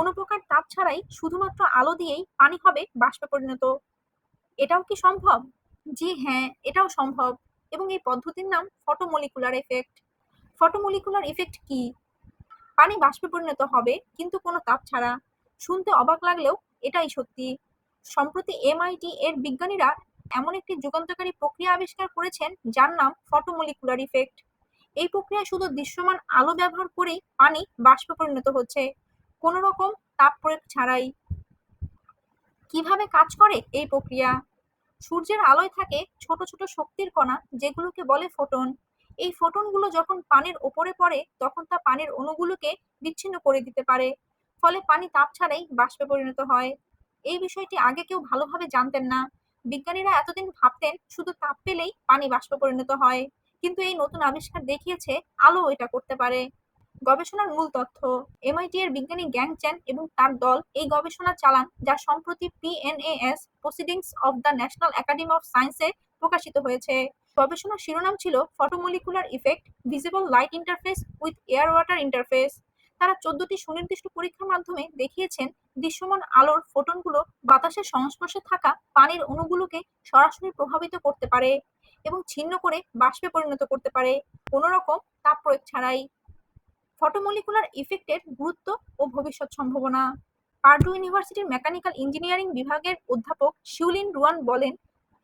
কোনো প্রকার তাপ ছাড়াই শুধুমাত্র আলো দিয়েই পানি হবে বাষ্পে পরিণত। এটাও কি সম্ভব? জি হ্যাঁ এটাও সম্ভব। এবং এই পদ্ধতির নাম ফটোমলিকুলার এফেক্ট ফটোমলিকুলার এফেক্ট কি? পানি বাষ্পে পরিণত হবে, কিন্তু কোনো তাপ ছাড়া। শুনতে অবাক লাগলেও এটাই সত্যি। সম্প্রতি এমআইটি এর বিজ্ঞানীরা এমন একটি যুগান্তকারী প্রক্রিয়া আবিষ্কার করেছেন যার নাম ফটোমলিকুলার ইফেক্ট এই প্রক্রিয়া শুধু দৃশ্যমান আলো ব্যবহার করেই পানি বাষ্পে পরিণত হচ্ছে। কোনো রকম তাপ প্রয়োগ ছাড়াই। কীভাবে কাজ করে এই প্রক্রিয়া? সূর্যের আলোয় থাকে ছোট ছোট শক্তির কণা, যেগুলোকে বলে ফোটন। এই ফোটনগুলো যখন পানির ওপরে পড়ে, তখন তা পানির অণুগুলোকে বিচ্ছিন্ন করে দিতে পারে। ফলে পানি তাপ ছাড়াই বাষ্পে পরিণত হয়। এই বিষয়টি আগে কেউ ভালোভাবে জানতেন না। বিজ্ঞানীরা এতদিন ভাবতেন শুধু তাপ পেলেই পানি বাষ্পে পরিণত হয়। কিন্তু এই নতুন আবিষ্কার দেখিয়েছে আলো এটা করতে পারে। গবেষণার মূল তথ্য। এমআইটি এর বিজ্ঞানী গ্যাং চ্যান এবং তার দল এই গবেষণা চালান যা সম্প্রতি PNAS proceedings of the national academy of সায়েন্সে প্রকাশিত হয়েছে। গবেষণার শিরোনাম ছিল photomolecular effect, visible light interface with air water interface. তারা চোদ্দটি সুনির্দিষ্ট পরীক্ষার মাধ্যমে দেখিয়েছেন দৃশ্যমান আলোর ফোটনগুলো বাতাসের সংস্পর্শে থাকা পানির অণুগুলোকে সরাসরি প্রভাবিত করতে পারে এবং ছিন্ন করে বাষ্পে পরিণত করতে পারে। কোনো রকম তাপ প্রয়োগ ছাড়াই। ফটোমলিকুলার ইফেক্টের গুরুত্ব ও ভবিষ্যৎ সম্ভাবনা। পার্ডু ইউনিভার্সিটির মেকানিক্যাল ইঞ্জিনিয়ারিং বিভাগের অধ্যাপক শিউলিন রুয়ান বলেন,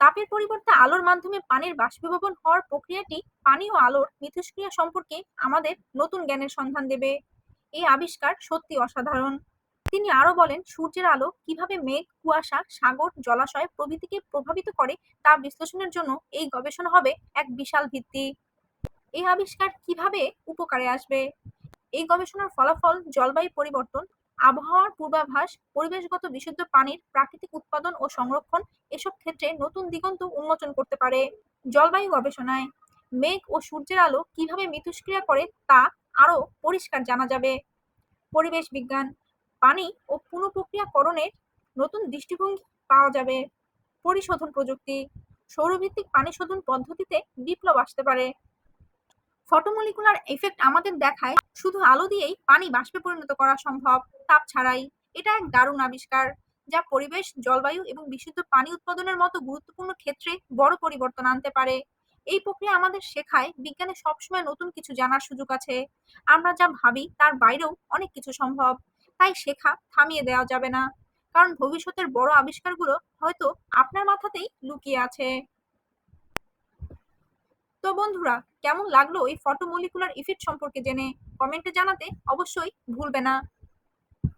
তাপের পরিবর্তে আলোর মাধ্যমে পানির বাষ্পীভবন হওয়ার প্রক্রিয়াটি পানি ও আলোর মিথস্ক্রিয়া সম্পর্কে আমাদের নতুন জ্ঞানের সন্ধান দেবে। এই আবিষ্কার সত্যি অসাধারণ। তিনি আরও বলেন, সূর্যের আলো কীভাবে মেঘ, কুয়াশা, সাগর, জলাশয় প্রভৃতিকে প্রভাবিত করে তা বিশ্লেষণের জন্য এই গবেষণা হবে এক বিশাল ভিত্তি। এই আবিষ্কার কীভাবে উপকারে আসবে? এই গবেষণার ফলাফল জলবায়ু পরিবর্তন, আবহাওয়ার পূর্বাভাস, পরিবেশগত বিশুদ্ধ পানির, প্রাকৃতিক উৎপাদন ও সংরক্ষণ এসব ক্ষেত্রে নতুন দিগন্ত উন্মোচন করতে পারে জলবায়ু গবেষণায়। মেঘ ও সূর্যের আলো কীভাবে মিথস্ক্রিয়া করে তা আরও পরিষ্কার জানা যাবে। পরিবেশ বিজ্ঞান, পানি ও পুনঃপ্রক্রিয়াকরণের নতুন দৃষ্টিভঙ্গি পাওয়া যাবে। পরিশোধন প্রযুক্তি, সৌরভিত্তিক পানি শোধন পদ্ধতিতে বিপ্লব আসতে পারে। ফটোমলিকুলার এফেক্ট আমাদের দেখায় শুধু আলো দিয়েই পানি বাষ্পে পরিণত করা সম্ভব, তাপ ছাড়াই। এটা এক দারুণ আবিষ্কার, যা পরিবেশ, জলবায়ু এবং বিশুদ্ধ পানি উৎপাদনের মতো গুরুত্বপূর্ণ ক্ষেত্রে বড় পরিবর্তন আনতে পারে। এই প্রক্রিয়া আমাদের শেখায় বিজ্ঞানে সবসময় নতুন কিছু জানার সুযোগ আছে। আমরা যা ভাবি তার বাইরেও অনেক কিছু সম্ভব। তাই শেখা থামিয়ে দেওয়া যাবে না। কারণ ভবিষ্যতের বড় আবিষ্কারগুলো হয়তো আপনার মাথাতেই লুকিয়ে আছে। তো বন্ধুরা কেমন লাগল এই ফটোমলিকুলার ইফেক্ট সম্পর্কে জেনে? কমেন্টে জানাতে অবশ্যই ভুলবে না।